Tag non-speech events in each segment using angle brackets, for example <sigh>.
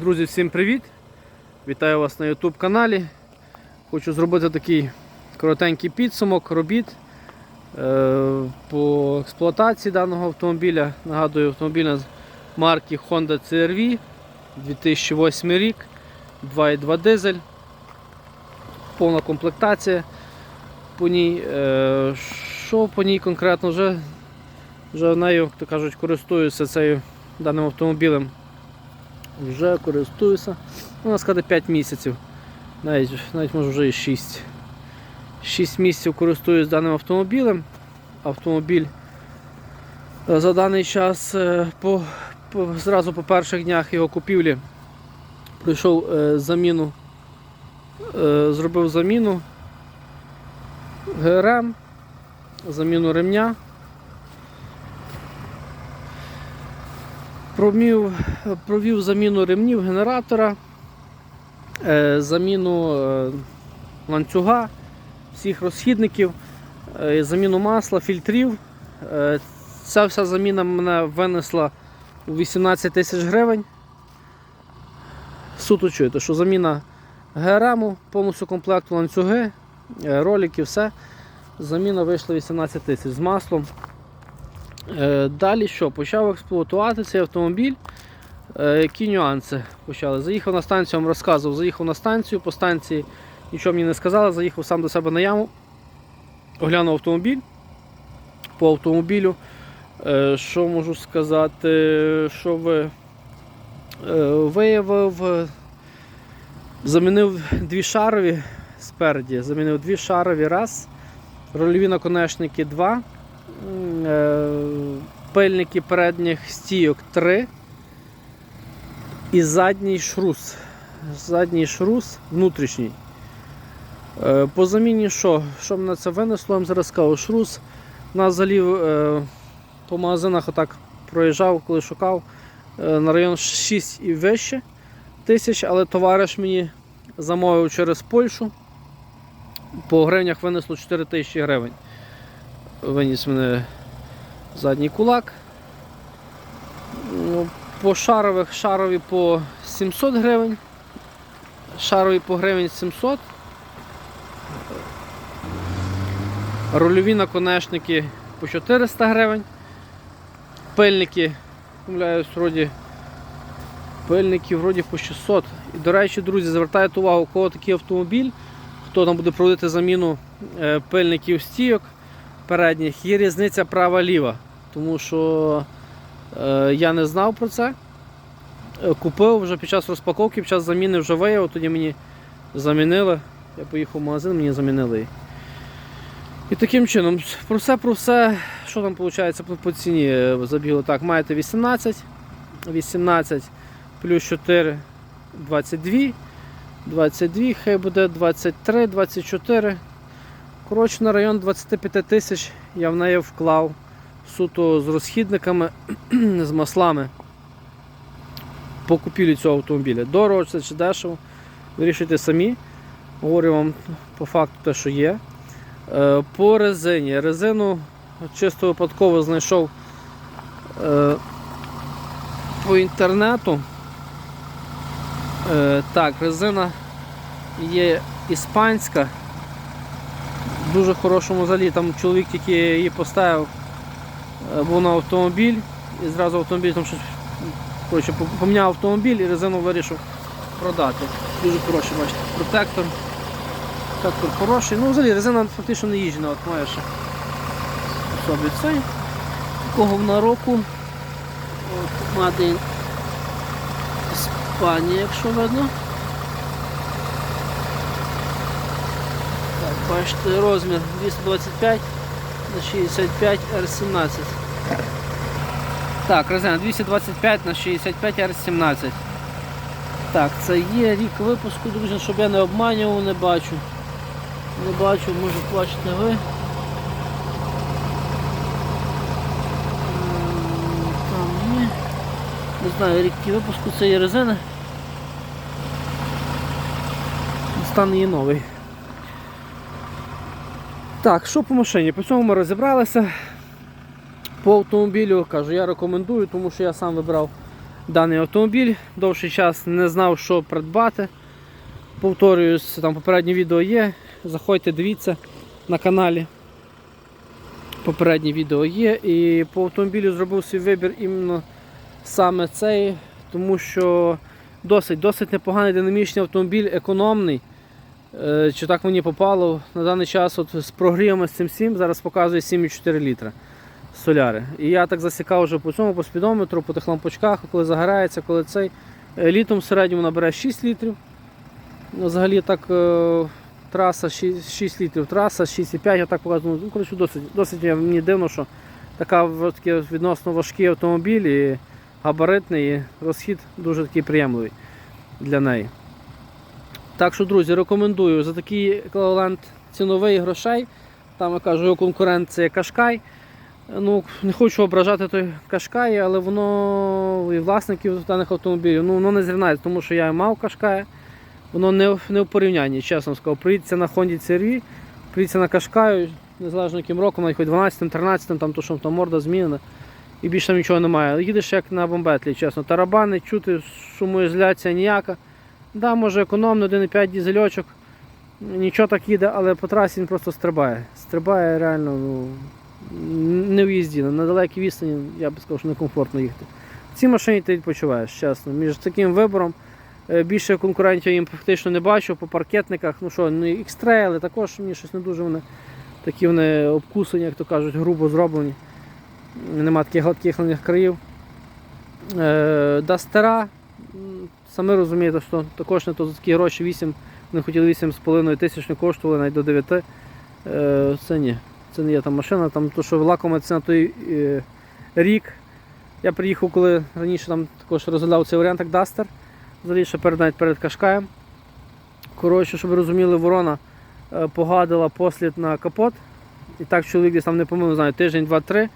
Друзі, всім привіт! Вітаю вас на YouTube каналі. Хочу зробити такий коротенький підсумок робіт е, по експлуатації даного автомобіля. Нагадую, автомобіль марки Honda CR-V 2008 рік, 2.2 дизель, повна комплектація по ній. Е, Що по ній конкретно вже, вже нею, як то кажуть, користуюся цею даним автомобілем вже користуюся. Можна сказати 5 місяців. Навіть навіть може вже і 6. 6 місяців користуюсь даним автомобілем. Автомобіль е, за даний час е, по, по, зразу по перших днях його купівлі пройшов е, заміну, е, зробив заміну ГРМ, заміну ремня. Провів, провів заміну ремнів генератора, е, заміну е, ланцюга, всіх розхідників, е, заміну масла, фільтрів. Ця вся заміна мене винесла у 18 тисяч гривень. Суто чуєте, що заміна ГРМу, повністю комплекту ланцюги, ролики, все. Заміна вийшла 18 тисяч з маслом. Е, Далі що? Почав експлуатувати цей автомобіль. Е, Які нюанси почали? Заїхав на станцію, вам розказував, заїхав на станцію, по станції нічого мені не сказали, заїхав сам до себе на яму, оглянув автомобіль. По автомобілю, е, що можу сказати, що ви виявив, замінив дві шарові спереді, замінив дві шарові раз, рольові наконечники два. Е, пильники передніх стійок 3 і задній шрус. Задній шрус внутрішній. Е, По заміні що? Що мене це винесло? Я вам зараз скажу. Шрус нас залів е, по магазинах отак проїжджав, коли шукав на район 6 і вище тисяч, але товариш мені замовив через Польщу. По гривнях винесло 4 тисячі гривень виніс мене задній кулак. Ну, По шарових шарові по 700 гривень. Шарові по гривень 700. Рольові наконечники по 400 гривень. Пильники, помиляюсь, вроді, пильники вроді по 600. І, до речі, друзі, звертайте увагу, у кого такий автомобіль, хто там буде проводити заміну е, пильників стійок передніх, є різниця права-ліва. Тому що е, я не знав про це. Е, Купив вже під час розпаковки, під час заміни вже виявив, тоді мені замінили. Я поїхав в магазин, мені замінили її. І таким чином, про все, про все, що там виходить по, ціні е, забігло так, маєте 18, 18 плюс 4, 22, 22, хай буде 23, 24. Коротше, на район 25 тисяч я в неї вклав суто з розхідниками, <clears throat> з маслами по купівлі цього автомобіля. Дорого це чи дешево, вирішуйте самі. Говорю вам по факту те, що є. Е, По резині. Резину чисто випадково знайшов е, по інтернету. Е, Так, резина є іспанська дуже хорошому залі. Там чоловік тільки її поставив, е, був на автомобіль і зразу автомобіль там щось поміняв автомобіль і резину вирішив продати. Дуже хороший, бачите, протектор. Протектор хороший. Ну взагалі резина фактично не їжджена, от має ще собі цей. Такого вона року. Мати Іспанія, якщо видно. Так, бачите, розмір 225 на 65 R17. Так, резина 225 на 65 R17. Так, це є рік випуску, друзі, щоб я не обманював, не бачу. Не бачу, може бачите ви. Там ні. Не знаю, рік випуску це є резина. Стан її новий. Так, що по машині? По цьому ми розібралися. По автомобілю кажу, я рекомендую, тому що я сам вибрав даний автомобіль. Довший час не знав, що придбати. Повторююсь, там попереднє відео є. Заходьте, дивіться на каналі. Попереднє відео є. І по автомобілю зробив свій вибір іменно саме цей, тому що досить досить непоганий динамічний автомобіль, економний. Е, Чи так мені попало на даний час от з прогрівами з цим всім, зараз показує 7,4 літра соляри. І я так засікав вже по цьому, по спідометру, по тих лампочках, коли загорається, коли цей. Е, Літом в середньому набере 6 літрів. Ну, Взагалі так е, траса 6, 6 літрів, траса 6,5, я так показую. Ну, коротше, досить, досить мені дивно, що така в- відносно важкий автомобіль і габаритний, і розхід дуже такий приємливий для неї. Так що, друзі, рекомендую за такий еквівалент ціновий грошей. Там я кажу, його конкурент це Кашкай. Ну, не хочу ображати той Кашкай, але воно і власників даних автомобілів ну, воно не зрівняється, тому що я мав Кашкай. Воно не, не в порівнянні, чесно скажу. Приїдеться на Honda CR-V, приїдеться на Кашкаю, незалежно яким роком, навіть хоч 12-м, 13-м, там то, що там морда змінена. І більше там нічого немає. Їдеш як на бомбетлі, чесно. Тарабани, чути, шумоізоляція ніяка. Да, може економно, 1,5 дізельочок. Нічого так їде, але по трасі він просто стрибає. Стрибає реально, ну, не в їзді, на далекій відстані, я би сказав, що некомфортно їхати. В цій машині ти відпочиваєш, чесно. Між таким вибором е, більше конкурентів їм фактично не бачу по паркетниках. Ну що, ну X-Trail також мені щось не дуже вони такі вони обкусані, як то кажуть, грубо зроблені. Нема таких гладких на них країв. Е, Дастера, самі розумієте, що також не такі гроші 8, вони хотіли 8,5 тисяч, не коштували навіть до 9. Е, Це ні. Це не є там машина, там то, що лакома ціна той е, рік. Я приїхав, коли раніше там також розглядав цей варіант як Duster, взагалі ще перед, навіть перед Кашкаєм. Коротше, щоб ви розуміли, ворона е, погадила послід на капот. І так чоловік десь там не помилу, не знаю, тиждень, два-три.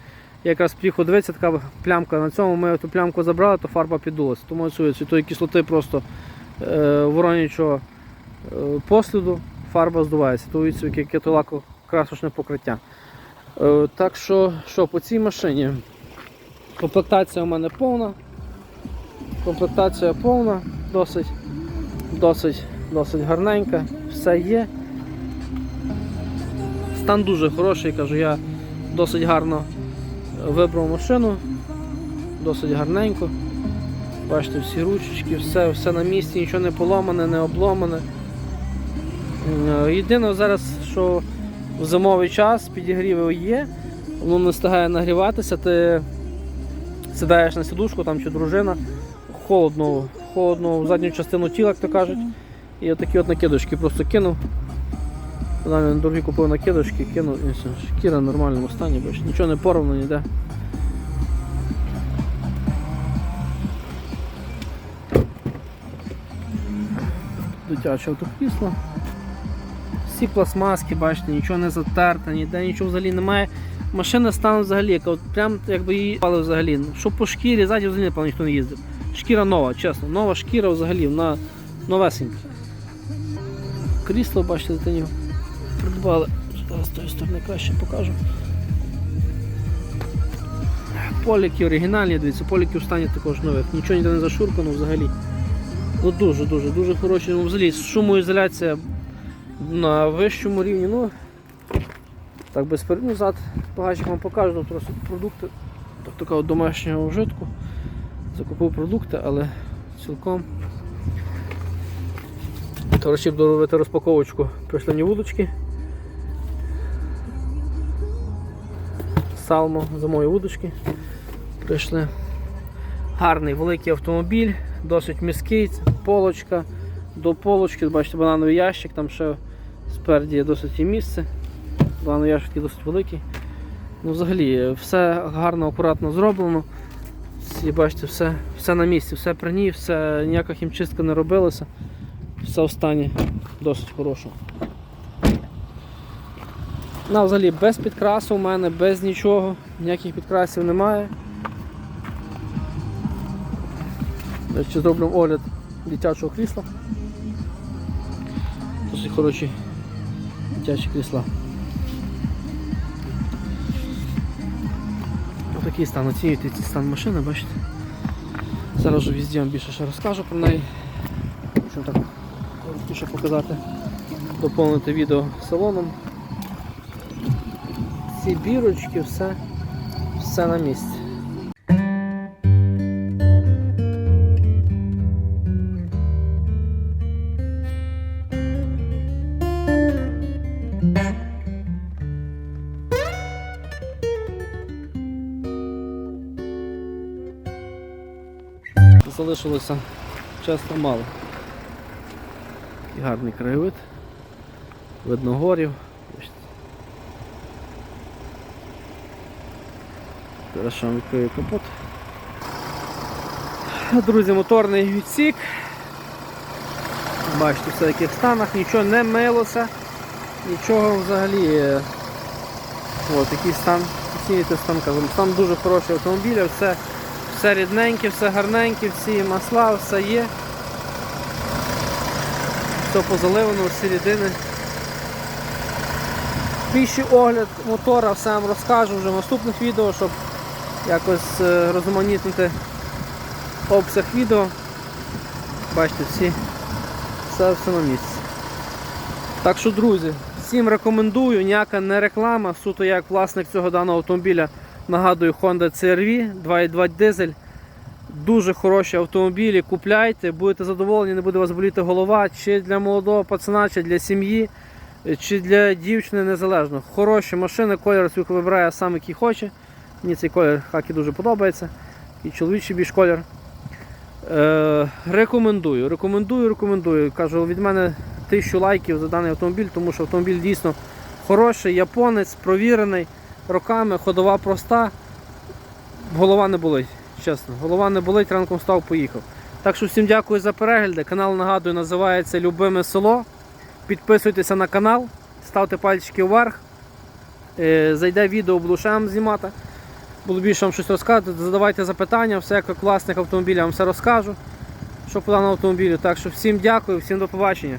Я якраз приїхав дивитися, така плямка на цьому, ми ту плямку забрали, то фарба піддулася. Тому цю тої кислоти просто е, воронячого е, посліду фарба здувається, то яке то лако красочне покриття. Е, так що, що по цій машині? Комплектація у мене повна. Комплектація повна, досить, досить, досить гарненька, все є. Стан дуже хороший, кажу, я досить гарно вибрав машину, досить гарненько. Бачите, всі ручечки, все, все на місці, нічого не поламане, не обломане. Е, Єдине зараз, що в зимовий час підігріви є, воно не встигає нагріватися, ти сідаєш на сідушку там, чи дружина, холодно, холодно в задню частину тіла, як то кажуть. І отакі от накидочки просто кинув. Далі дорогі купив накидочки, кинув і все. Шкіра в нормальному стані, бачиш, нічого не порвано ніде. Дитяче автокрісло. Всі пластмаски, бачите, нічого не затерто, ніде нічого взагалі немає. Машина стане взагалі, яка от прям якби її пали взагалі. Що по шкірі, ззаді взагалі напевно ніхто не їздив. Шкіра нова, чесно, нова шкіра взагалі, вона новесенька. Крісло, бачите, дитині придбали. Зараз з тої сторони краще покажу. Поліки оригінальні, дивіться, поліки в стані також нових. Нічого ніде не зашуркано взагалі. Ну дуже, хороші. Ну, взагалі шумоізоляція на вищому рівні. Ну, так без ну, зад багажник вам покажу, просто продукти так, такого домашнього вжитку. Закупив продукти, але цілком. Коротше, буду робити розпаковочку пришлені вудочки. Салмо зимові вудочки. Прийшли. Гарний великий автомобіль, досить міський, полочка. До полочки, бачите, банановий ящик, там ще спереді є досить є місце. Банановий ящик досить великий. Ну, взагалі, все гарно, акуратно зроблено. Всі, бачите, все, все на місці, все при ній, все, ніяка хімчистка не робилася. Все в досить хорошого. На, взагалі без підкрасу у мене, без нічого, ніяких підкрасів немає. Речі, зроблю огляд дитячого крісла. Досить хороші дитячі крісла. Отакий стан, оцінюйте цей стан машини, бачите. Зараз вже візді вам більше ще розкажу про неї. Хочу так більше показати, доповнити відео салоном. Ці бірочки, все, все на місці. Залишилося чесно мало. Такий гарний краєвид. Видно горів. Бачите. Зараз ще капот. Друзі, моторний відсік. Бачите, все в яких станах, нічого не милося, нічого взагалі. е, такий стан, оцінюйте стан, кажемо, стан дуже хороший автомобіля, все, все рідненьке, все гарненьке, всі масла, все є. Все позаливано, всі рідини. Більший огляд мотора все вам розкажу вже в наступних відео, щоб якось е, розманітнити обсяг відео. Бачите, всі, все, все на місці. Так що, друзі, всім рекомендую, ніяка не реклама, суто як власник цього даного автомобіля. Нагадую, Honda CR-V 2.2 дизель. Дуже хороші автомобілі, купляйте, будете задоволені, не буде вас боліти голова, чи для молодого пацана, чи для сім'ї, чи для дівчини незалежно. Хороші машини, свій вибирає сам, який хоче. Мені цей колір хакі дуже подобається. І чоловічий більш колір. Е, рекомендую, рекомендую, рекомендую. Кажу, від мене тисячу лайків за даний автомобіль, тому що автомобіль дійсно хороший, японець, провірений роками, ходова проста. Голова не болить, чесно. Голова не болить, ранком став, поїхав. Так що всім дякую за перегляди. Канал нагадую, називається Любиме село. Підписуйтеся на канал, ставте пальчики вверх. Е, Зайде відео, буду ще вам знімати. Буду більше вам щось розказувати, задавайте запитання, все як власник автомобіля, я вам все розкажу, що по даному автомобілю. Так що всім дякую, всім до побачення.